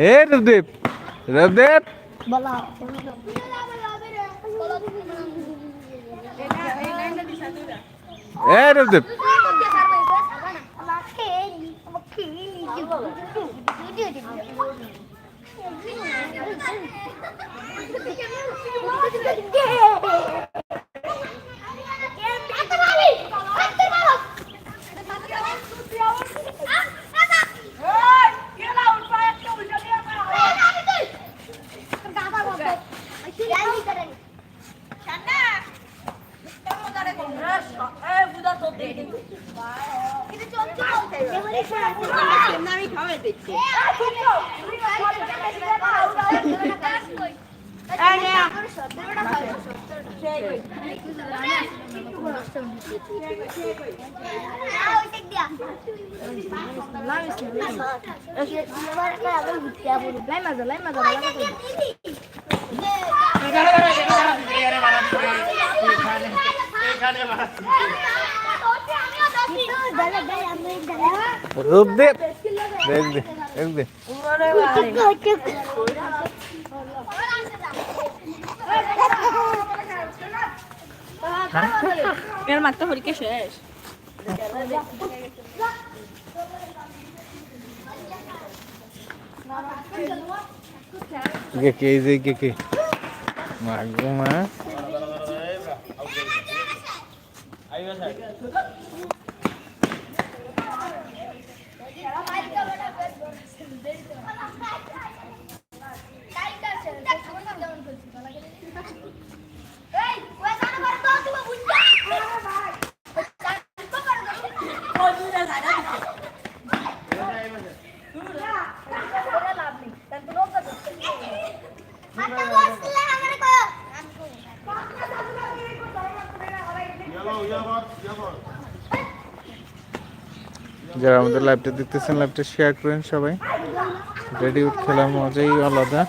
হে রূপদীপ রূপদীপ এ রূপদীপ রূপদীপ দেখ দে দেখ দে। এর মাত্র পরীক্ষা শেষ। কে কে যে কে কে? মাগো মা। যারা আমাদের লাইভটা দেখতেছেন লাইভটা শেয়ার করেন সবাই। রেডি উঠ খেলার মজাই আলাদা।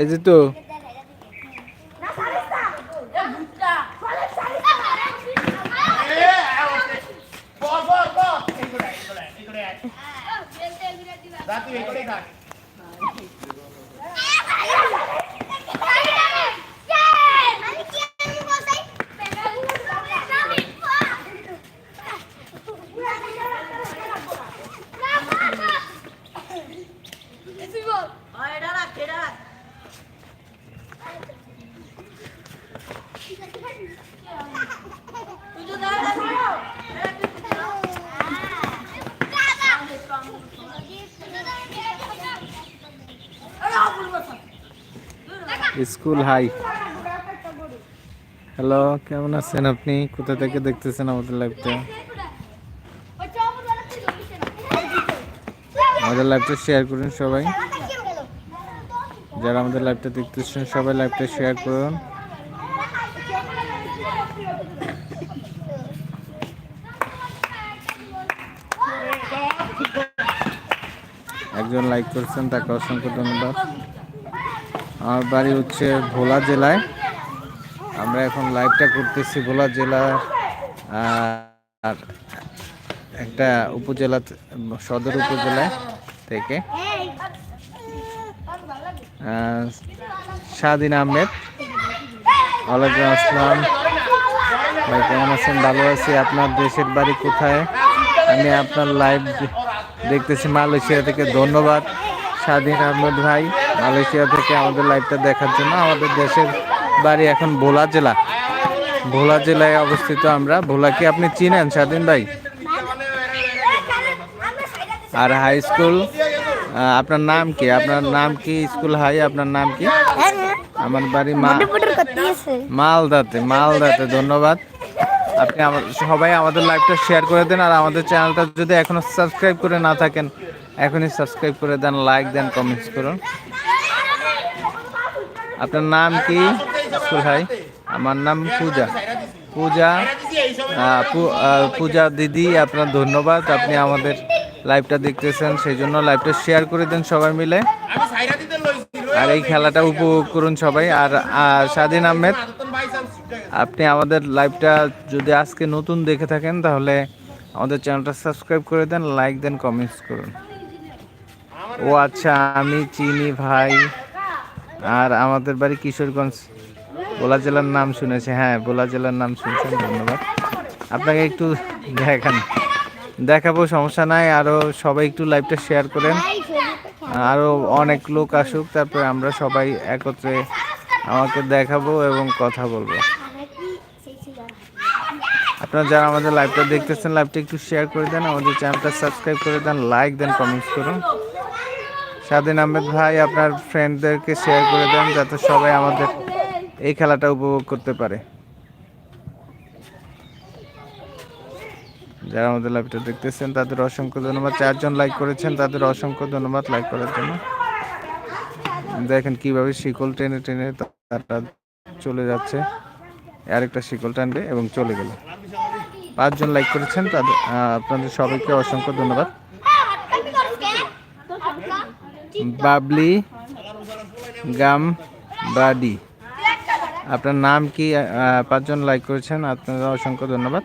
এই যে তো এটা রাখ এটা রাখ তুই তো দাঁড়া স্কুল, হাই। হ্যালো, কেমন আছেন আপনি? কোথা থেকে দেখতেছেন আমাদের লাইভটা আমাদের লাইভটা শেয়ার করুন সবাই। যারা আমাদের লাইভটা দেখতেছেন, সবাই লাইভটা শেয়ার করুন। একজন লাইক করছেন, তাকে অসংখ্য ধন্যবাদ। আমার বাড়ি হচ্ছে ভোলা জেলায়। আমরা এখন লাইভটা করতেছি ভোলা জেলার আর একটা উপজেলা, সদর উপজেলায় থেকে। স্বাধীন আহমেদ। ওয়ালাইকুম আসসালাম। ভাই, কেমন আছেন? ভালো আছি। আপনার দেশের বাড়ি কোথায়? আমি আপনার লাইভ দেখতেছি মালয়েশিয়া থেকে। ধন্যবাদ স্বাধীন আহমেদ ভাই। মালয়েশিয়া থেকে আমাদের লাইভটা দেখার জন্য আমাদের দেশের বাড়ি এখন ভোলা জেলা। ভোলা জেলায় অবস্থিত আমরা। ভোলা কি আপনি চিনেন, স্বাধীন ভাই? আর হাই স্কুল আপনার নাম কি? আপনার নাম কি স্কুল হাই আপনার নাম কি? আমার বাড়ি মা মালদাতে মালদাতে, ধন্যবাদ। আপনি সবাই আমাদের লাইভটা শেয়ার করে দেন আর আমাদের চ্যানেলটা যদি এখনও সাবস্ক্রাইব করে না থাকেন, এখনই সাবস্ক্রাইব করে দেন লাইক দেন কমেন্টস করুন। আপনার নাম কি? ভাই। আমার নাম পূজা। পূজা পূজা দিদি, আপনার ধন্যবাদ। আপনি আমাদের লাইভটা দেখতেছেন, সেই জন্য লাইভটা শেয়ার করে দেন সবাই মিলে। আর এই খেলাটা উপভোগ করুন সবাই। আর স্বাধীন আহমেদ, আপনি আমাদের লাইভটা যদি আজকে নতুন দেখে থাকেন, তাহলে আমাদের চ্যানেলটা সাবস্ক্রাইব করে দেন লাইক দেন কমেন্টস করুন। ও আচ্ছা আমি চিনি ভাই। আর আমাদের বাড়ি কিশোরগঞ্জ, বোলা জেলার নাম শুনেছে। হ্যাঁ বোলা জেলার নাম শুনছেন, ধন্যবাদ। আপনাকে একটু দেখান। দেখাবো, সমস্যা নাই আরও সবাই একটু লাইভটা শেয়ার করেন। আরও অনেক লোক আসুক, তারপরে আমরা সবাই একত্রে আমাকে দেখাবো এবং কথা বলব। আপনারা যারা আমাদের লাইভটা দেখতেছেন লাইভটা একটু শেয়ার করে দেন, আমাদের চ্যানেলটা সাবস্ক্রাইব করে দেন লাইক দেন কমেন্টস করুন। স্বাধীন আহমেদ ভাই, আপনার ফ্রেন্ডদেরকে শেয়ার করে দেন যাতে সবাই আমাদের এই খেলাটা উপভোগ করতে পারে। যারা আমাদের লাইভটা দেখতেছেন, তাদের অসংখ্য ধন্যবাদ। চারজন লাইক করেছেন, তাদের অসংখ্য ধন্যবাদ লাইক করার জন্য। দেখেন কীভাবে শিকল টেনে টেনে তারা চলে যাচ্ছে। আরেকটা শিকল টানবে এবং চলে গেল। পাঁচজন লাইক করেছেন, তাদের আপনাদের সবাইকে অসংখ্য ধন্যবাদ। বাবলি গাম বাডি। আপনার নাম কি পাঁচজন লাইক করেছেন আপনাদের অসংখ্য ধন্যবাদ।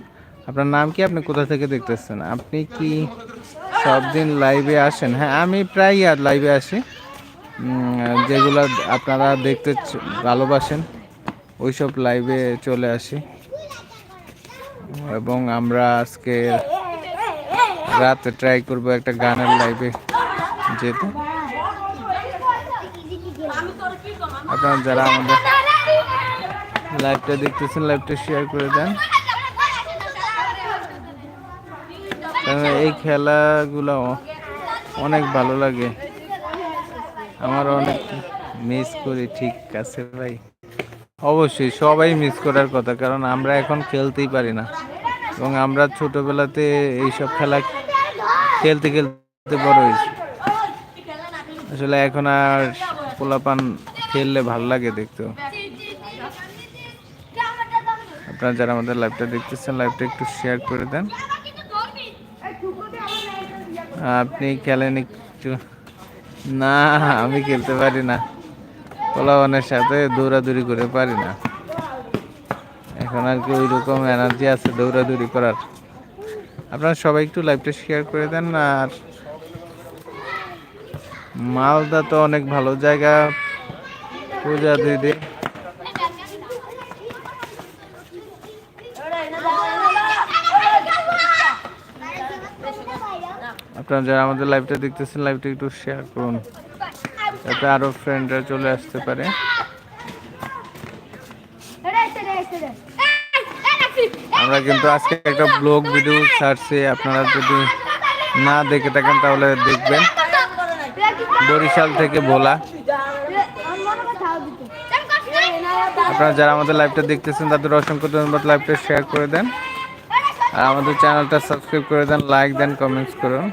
আপনার নাম কি, আপনি কোথা থেকে দেখতেছেন? আপনি কি সব দিন লাইভে আসেন? হ্যাঁ আমি প্রায়ই আর লাইভে আসি। যেগুলো আপনারা দেখতে ভালোবাসেন, ওইসব লাইভে চলে আসি। এবং আমরা আজকে রাতে ট্রাই করব একটা গানের লাইভে যেতে। আপনারা যারা আমাদের লাইভটা দেখতেছেন লাইভটা শেয়ার করে দেন। এই খেলাগুলো অনেক ভালো লাগে। আমার অনেক মিস করি, ঠিক আছে ভাই। অবশ্যই সবাই মিস করার কথা, কারণ আমরা এখন খেলতেই পারি না। এবং আমরা ছোটবেলাতে এইসব খেলা খেলতে খেলতে বড় হয়েছি। আসলে এখন আর পোলাপান খেললে ভালো লাগে দেখতেও আপনারা যারা আমাদের লাইভটা দেখতেছেন লাইভটা একটু শেয়ার করে দেন। আপনি খেলেন একটু। না, আমি খেলতে পারি না। পোলাপানের সাথে দৌড়াদৌড়ি করে পারি না। এখন আর কি ওই রকম এনার্জি আছে দৌড়াদৌড়ি করার। আপনারা সবাই একটু লাইভটা শেয়ার করে দেন, আর মালদা তো অনেক ভালো জায়গা। পূজা দিদি। আপনারা যারা আমাদের লাইভটা দেখতেছেন লাইভটা একটু শেয়ার করুন। যাতে আরও ফ্রেন্ডরা চলে আসতে পারে। আমরা কিন্তু আজকে একটা ব্লগ ভিডিও ছাড়ছি। আপনারা যদি না দেখে থাকেন, তাহলে দেখবেন। বরিশাল থেকে ভোলা। আপনারা যারা আমাদের লাইভটা দেখতেছেন, তাদের অসংখ্য ধন্যবাদ লাইভটা শেয়ার করে দেন। আর আমাদের চ্যানেলটা সাবস্ক্রাইব করে দেন লাইক দেন কমেন্টস করুন।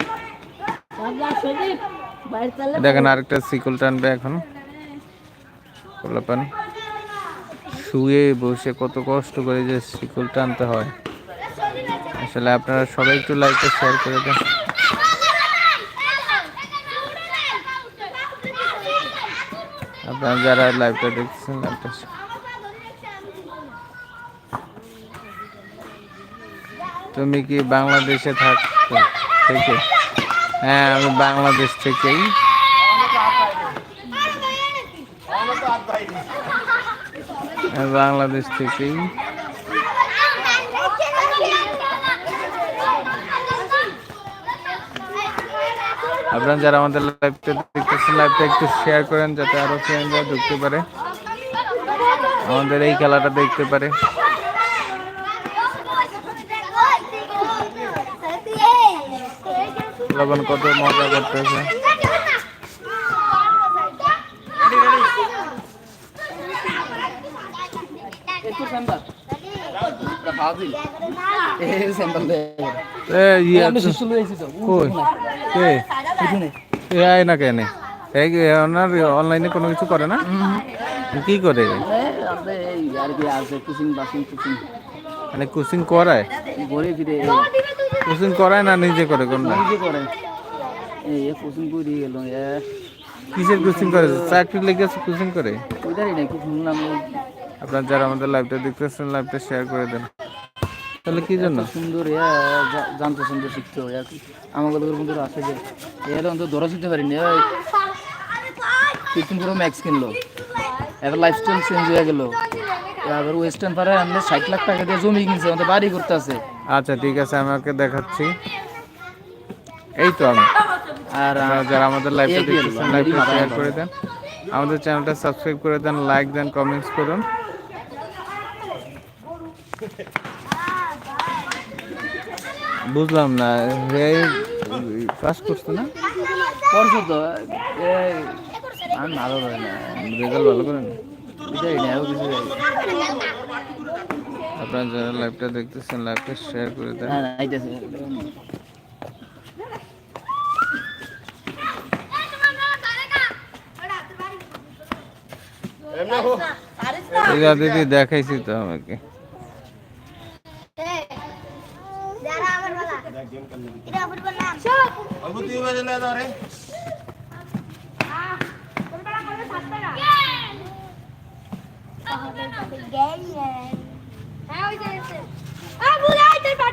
দেখেন আরেকটা সিকুল টানবে এখন। শুয়ে বসে কত কষ্ট করে যে শিকল টানতে হয়। আসলে আপনারা সবাই একটু লাইকটা শেয়ার করে দেন। যারা লাইভটা দেখছেন লাইভটা তুমি কি বাংলাদেশে থাকছো থেকে? হ্যাঁ আমি বাংলাদেশ থেকেই। বাংলাদেশ থেকেই। আপনারা যারা আমাদের লাইভটা লাইভটা একটু শেয়ার করেন যাতে আরও ফ্রেন্ডরা ঢুকতে পারে। আমাদের এই খেলাটা দেখতে পারে। লবণ কত মজা করতেছে। ইয়ে না কেন। ওনার অনলাইনে কোনো কিছু করে না? কি করে? মানে কোচিং করায়? কোচিং করায় না নিজে করে কোনটা কিসের কোচিং করে? চাকরি লেগে কোচিং করে? আপনার যারা আমাদের লাইভটা দেখতেছেন লাইভটা শেয়ার করে দেন। তাহলে কি জন্য? সুন্দর জানতে সুন্দর শিখতে কি আমাকে লোকের আছে যে এর অন্তত ধরা শিখতে পারিনি। ফিফটিন প্রো ম্যাক্স কিনলো। এবার লাইফস্টাইল চেঞ্জ হয়ে গেল। এবার ওয়েস্টার্ন পারে আমাদের ষাট লাখ টাকা দিয়ে জমি কিনছে আমাদের বাড়ি করতে আছে। আচ্ছা ঠিক আছে আমি আমাকে দেখাচ্ছি। এই তো আমি। আর যারা আমাদের লাইভটা? দেখতেছেন শেয়ার করে দেন। আমাদের চ্যানেলটা সাবস্ক্রাইব করে দেন লাইক দেন কমেন্টস করুন। বুঝলাম না পাস করছে না? করছ তো আমি ভালো রয় না। রেজাল্ট ভালো করেন। বুঝাই না আরও কিছু জানি। আপনারা যারা লাইভটা দেখতেছেন লাইভটা শেয়ার করে দেন। না আইতেছে। দিদি দেখাইছি তো আমাকে। যারা আমার বালা। এটা ফুটবল নাম সব হ্যাঁ ওই যে আ বুঝাই তোর পার্টি কর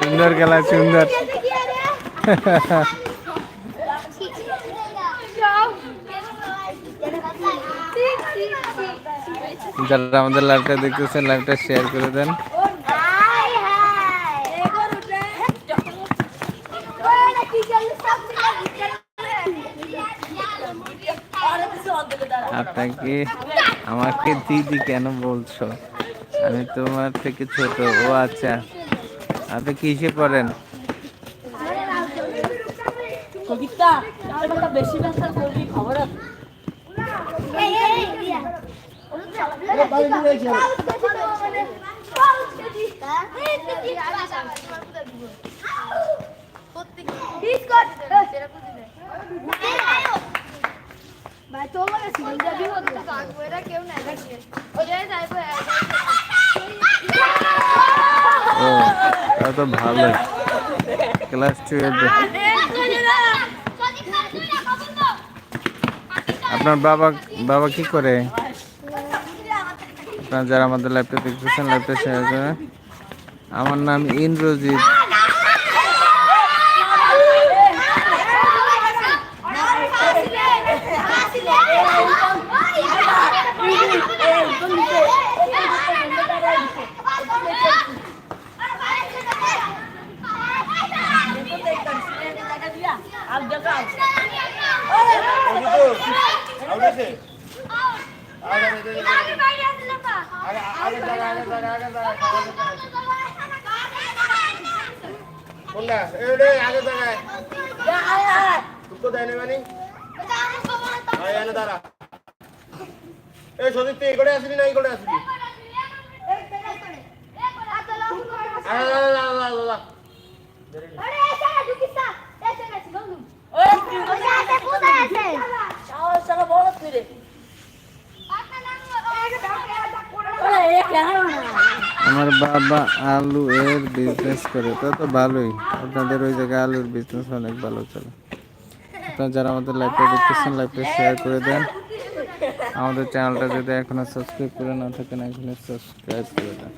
সুন্দর খেলা সুন্দর। যারা আমাদের লাইভটা দেখতেছেন লাইভটা শেয়ার করে দেন। আপনাকে আমাকে দিদি কেন বলছো আমি তোমার থেকে ছোট ও আচ্ছা আপনি কিসে পড়েন ও তা তো ভালোই ক্লাস টুয়েলভে আপনার বাবা বাবা কি করে? আপনারা যারা আমাদের লাইভটা দেখতেছেন লাইভটা শেয়ার করেন আমার নাম ইন্দ্রজিৎ আর দেখা কোনটা এডে আগে দাঁড়ায় তো দেয় না মানে আয় এনে দাঁড়া এই সদীপ তুই এই করে আসবি না এই করে আসবি আরে দাঁড়া। দাঁড়া দাঁড়া দাঁড়া সারা বড় করে আমার বাবা আলু এর বিজনেস করে। তা তো ভালোই। আপনাদের ওই জায়গায় আলুর বিজনেস অনেক ভালো চলে। আপনারা যারা আমাদের লাইভটা দেখতেছেন লাইভটা শেয়ার করে দেন। আমাদের চ্যানেলটা যদি এখনও সাবস্ক্রাইব করে না থাকেন এখনই সাবস্ক্রাইব করে দেন।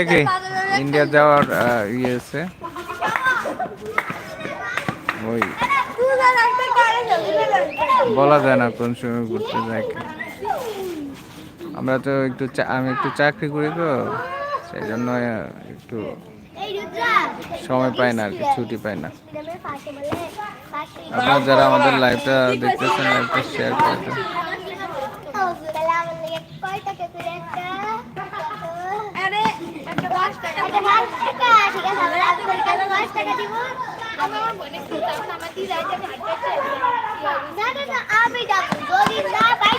থেকে ইন্ডিয়া যাওয়ার ইয়ে আছে। ওই। বলা যায় না কোন সময় ঘুরতে যায় আমরা তো একটু আমি একটু চাকরি করি তো, সেই জন্য একটু সময় পাই না আর কি, ছুটি পাই না। আপনারা যারা আমাদের লাইভটা দেখতেছেন লাইভটা শেয়ার করে আমি যাব। যদি না পাই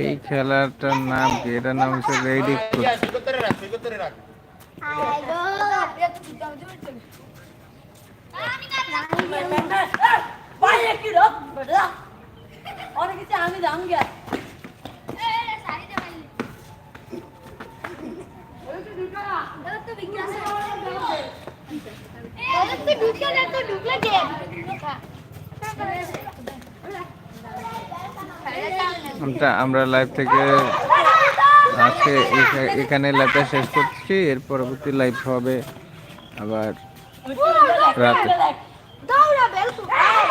এই খেলাটার নাম কি এটার নাম হচ্ছে রেডি আমরা লাইভ থেকে আজকে এখানে লাইভটা শেষ করছি এর পরবর্তী লাইভ হবে আবার রাতে।